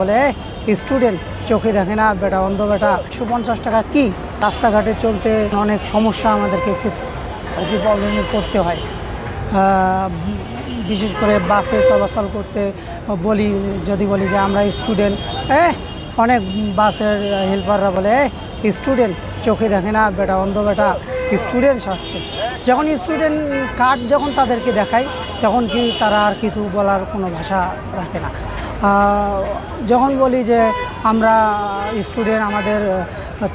বলে স্টুডেন্ট চোখে দেখে না, বেটা, অন্ধ বেটা, একশো পঞ্চাশ টাকা কি? রাস্তাঘাটে চলতে অনেক সমস্যা আমাদেরকে ফেস কি প্রবলেমে পড়তে হয়। বিশেষ করে বাসে চলাচল করতে বলি, যদি বলি যে আমরা স্টুডেন্ট হ্যাঁ অনেক বাসের হেল্পাররা বলে স্টুডেন্ট, চোখে দেখে না, বেটা, অন্ধ বেটা, স্টুডেন্ট আসছে যখন স্টুডেন্ট কার্ড যখন তাদেরকে দেখায়, তখন কি তারা আর কিছু বলার কোনো ভাষা রাখে না? যখন বলি যে আমরা স্টুডেন্ট আমাদের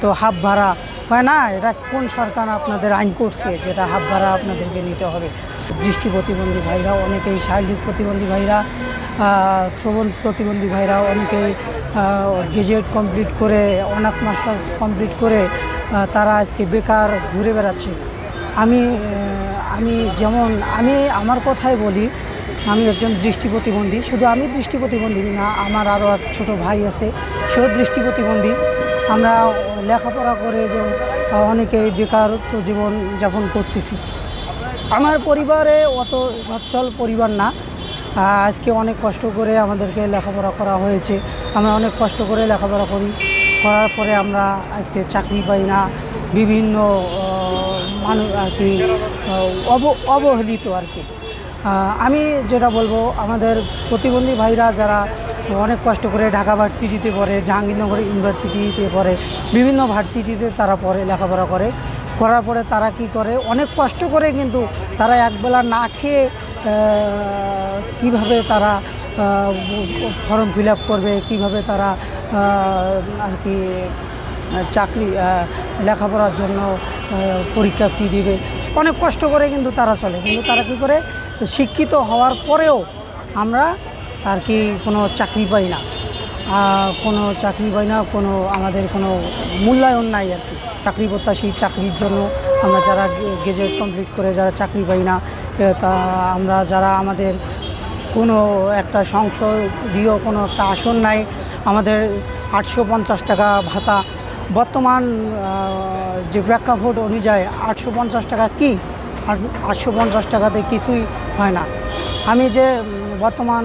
তো হাফ ভাড়া, হয় না? এটা কোন সরকার আপনাদের আইন করছে যেটা হাফ ভাড়া আপনাদেরকে নিতে হবে? দৃষ্টি প্রতিবন্ধী ভাইরা অনেকেই, শারীরিক প্রতিবন্ধী ভাইরা শ্রবণ প্রতিবন্ধী ভাইরা অনেকেই গ্রাজুয়েট কমপ্লিট করে অনার্স মাস্টার্স কমপ্লিট করে তারা আজকে বেকার ঘুরে বেড়াচ্ছে। আমি আমি যেমন, আমি আমার কথাই বলি আমি একজন দৃষ্টি প্রতিবন্ধী। শুধু আমি দৃষ্টি প্রতিবন্ধী না, আমার আরও এক ছোটো ভাই আছে, সেও দৃষ্টি প্রতিবন্ধী। আমরা লেখাপড়া করে যে অনেকেই বেকারত্ব জীবন যাপন করতেছি। আমার পরিবারে অত সচ্ছল পরিবার না। আজকে অনেক কষ্ট করে আমাদেরকে লেখাপড়া করা হয়েছে। আমরা অনেক কষ্ট করে লেখাপড়া করি। করার পরে আমরা আজকে চাকরি পাই না। বিভিন্ন মানুষ আর কি অব, অবহেলিত আর কি। আমি যেটা বলব, আমাদের প্রতিবন্ধী ভাইরা যারা অনেক কষ্ট করে ঢাকা ভার্সিটিতে পড়ে, জাহাঙ্গীরনগর ইউনিভার্সিটিতে পড়ে, বিভিন্ন ভার্সিটিতে তারা পড়ে, লেখাপড়া করে, করার পরে তারা কি করে, অনেক কষ্ট করে কিন্তু তারা একবেলা না খেয়ে কীভাবে তারা ফর্ম ফিল করবে, কীভাবে তারা আর কি, চাকরি লেখাপড়ার জন্য পরীক্ষা ফি দিবে। অনেক কষ্ট করে কিন্তু তারা চলে। কিন্তু তারা কি করে? শিক্ষিত হওয়ার পরেও আমরা আর কি কোনো চাকরি পাই না। কোনো চাকরি পাই না, কোনো আমাদের কোনো মূল্যায়ন নাই আর কি। চাকরি প্রত্যাশী, চাকরির জন্য আমরা যারা গেজেট কমপ্লিট করে যারা চাকরি পাই না, তা আমরা যারা আমাদের কোনো একটা সংসদীয় কোনো একটা আসন নাই, আমাদের আটশো পঞ্চাশ টাকা ভাতা বর্তমান যে প্রেক্ষাপট অনুযায়ী আটশো পঞ্চাশ টাকা কি আটশো পঞ্চাশ টাকাতে কিছুই হয় না। আমি যে বর্তমান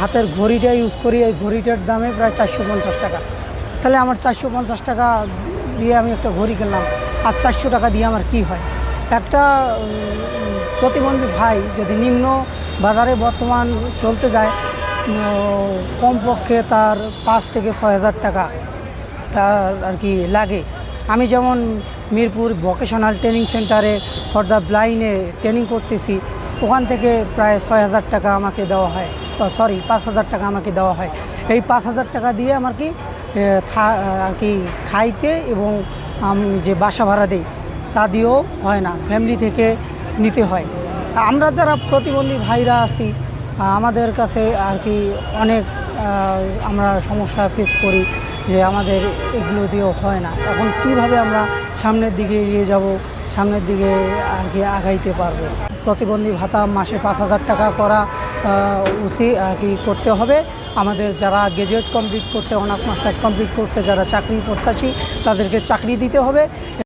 হাতের ঘড়িটা ইউজ করি, এই ঘড়িটার দামে প্রায় চারশো পঞ্চাশ টাকা। তাহলে আমার চারশো পঞ্চাশ টাকা দিয়ে আমি একটা ঘড়ি কিনলাম, আর চারশো টাকা দিয়ে আমার কি হয়? একটা প্রতিবন্ধী ভাই যদি নিম্ন বাজারে বর্তমান চলতে যায় কমপক্ষে তার পাঁচ থেকে ছয় হাজার টাকা তার আর কি লাগে। আমি যেমন মিরপুর ভোকেশনাল ট্রেনিং সেন্টারে ফর দ্য ব্লাইন্ডে ট্রেনিং করতেছি, ওখান থেকে প্রায় ছয় হাজার টাকা আমাকে দেওয়া হয় সরি পাঁচ হাজার টাকা আমাকে দেওয়া হয়। এই পাঁচ হাজার টাকা দিয়ে আমার কি আর কি খাইতে এবং আমি যে বাসা ভাড়া দিই, তা দিয়েও হয় না ফ্যামিলি থেকে নিতে হয়। আমরা যারা প্রতিবন্ধী ভাইরা আছি আমাদের কাছে আর কি অনেক আমরা সমস্যা ফেস করি যে আমাদের এগুলো দিয়েও হয় না। এখন কীভাবে আমরা সামনের দিকে এগিয়ে যাব, সামনের দিকে আর কি আগাইতে পারব? প্রতিবন্ধী ভাতা মাসে পাঁচ হাজার টাকা করা উচিত আর কি করতে হবে। আমাদের যারা গ্রাজুয়েট কমপ্লিট করতে অনার্স মাস্টার্স কমপ্লিট করতে যারা চাকরি প্রত্যাশী, তাদেরকে চাকরি দিতে হবে।